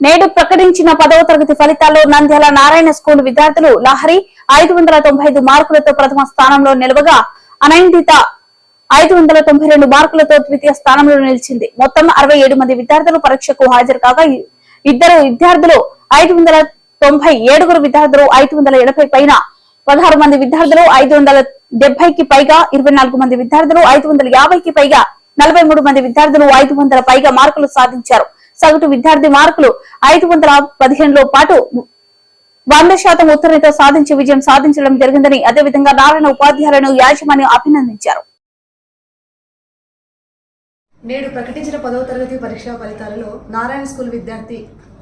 నేడు ప్రకటించిన పదవ తరగతి ఫలితాల్లో నంద్యాల నారాయణ స్కూల్ విద్యార్థులు లహరి ఐదు వందల తొంభై ఐదు మార్కులతో ప్రథమ స్థానంలో నిలవగా అనందిత ఐదు వందల తొంభై రెండు మార్కులతో ద్వితీయ స్థానంలో నిలిచింది. మొత్తం అరవై ఏడు మంది విద్యార్థులు పరీక్షకు హాజరు కాగా ఇద్దరు విద్యార్థులు ఐదు వందల తొంభై ఏడుగురు విద్యార్థులు ఐదు వందల ఎనభై పైన పదహారు మంది విద్యార్థులు ఐదు వందల డెబ్బైకి పైగా ఇరవై నాలుగు మంది విద్యార్థులు ఐదు వందల యాభైకి పైగా నలభై మూడు మంది విద్యార్థులు ఐదు వందల పైగా మార్కులు సాధించారు. సగటు విద్యార్థి మార్కులు ఐదు వందల పదిహేనులో పాటు వంద శాతం ఉత్తర్వులతో సాధించి విజయం సాధించడం జరిగిందని అదేవిధంగా నారాయణ ఉపాధ్యాయులను యాజమాన్యం అభినందించారు. నేడు ప్రకటించిన పదవ తరగతి పరీక్షా ఫలితాలలో నారాయణ స్కూల్ విద్యార్థి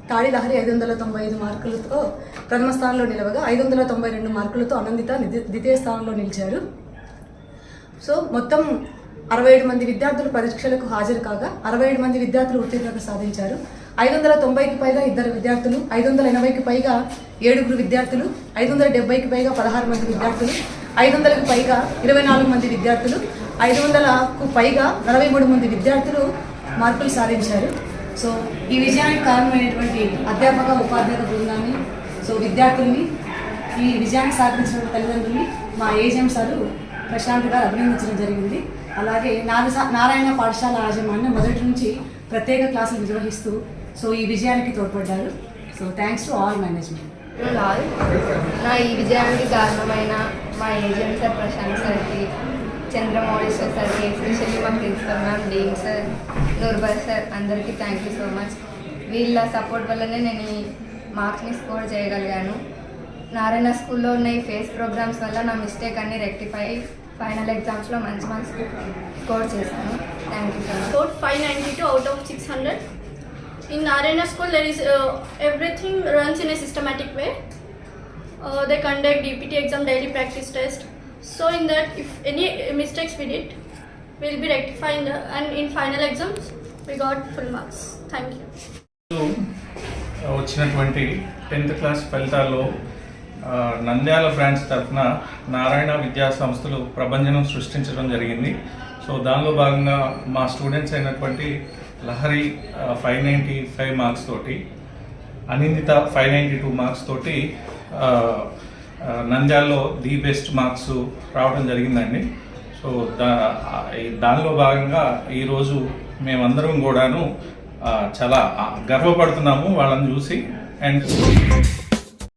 తాడి లహరి ఐదు వందల తొంభై ఐదు మార్కులతో ప్రథమ స్థానంలో నిలవగా ఐదు వందల తొంభై రెండు మార్కులతో అనందిత ద్వితీయ స్థానంలో నిలిచారు. సో మొత్తం అరవై ఏడు మంది విద్యార్థులు పరీక్షలకు హాజరు కాగా అరవై ఏడు మంది విద్యార్థులు ఉత్తీర్ణత సాధించారు. ఐదు వందల తొంభైకి పైగా ఇద్దరు విద్యార్థులు ఐదు వందల ఎనభైకి పైగా ఏడుగురు విద్యార్థులు ఐదు వందల డెబ్బైకి పైగా పదహారు మంది విద్యార్థులు ఐదు వందలకు పైగా ఇరవై నాలుగు మంది విద్యార్థులు ఐదు వందలకు పైగా నలభై మూడు మంది విద్యార్థులు మార్కులు సాధించారు. సో ఈ విజయానికి కారణమైనటువంటి అధ్యాపక ఉపాధ్యాయ బృందాన్ని సో విద్యార్థుల్ని ఈ విజయాన్ని సాధించిన తల్లిదండ్రుల్ని మా ఏజెం సారు ప్రశాంత్ గారు అభినందించడం జరిగింది. అలాగే నారాయణ పాఠశాల యాజమాన్యం మొదటి నుంచి ప్రత్యేక క్లాసులు నిర్వహిస్తూ సో ఈ విజయానికి తోడ్పడ్డారు. So thanks to all management నా ఈ విజయానికి కారణమైన మా ఏజెంట్ సార్ ప్రశాంత్ సార్కి చంద్రమౌళేశ్వర్ సార్కి ఎస్పెషల్లీ మా principal ma'am dean sir Noorbar sir అందరికీ థ్యాంక్ యూ సో మచ్ వీళ్ళ సపోర్ట్ వల్లనే నేను ఈ మార్క్స్ని స్కోర్ చేయగలిగాను. నారాయణ స్కూల్లో ఉన్న ఈ ఫేస్ ప్రోగ్రామ్స్ వల్ల నా మిస్టేక్ అన్ని రెక్టిఫై ఫైనల్ ఎగ్జామ్స్లో మంచి మంచి స్కోర్ చేశాను. Thank you sir score five ninety two out of six hundred in Narayana school there is everything runs in a systematic way they conduct DPT exam daily practice test so in that if any mistakes with it will be rectify in and in final exams we got full marks thank you వచ్చినటువంటి tenth class ఫలితాల్లో Nandyal branch తరఫున నారాయణ విద్యా సంస్థలు ప్రభంజనం సృష్టించడం జరిగింది. So దానిలో భాగంగా మా స్టూడెంట్స్ అయినటువంటి Lahari five ninety five marks తోటి Anindita five ninety two marks తోటి నంద్యాలలో ది బెస్ట్ మార్క్స్ రావడం జరిగిందండి. సో దా దానిలో భాగంగా ఈరోజు మేమందరం కూడాను చాలా గర్వపడుతున్నాము వాళ్ళని చూసి. అండ్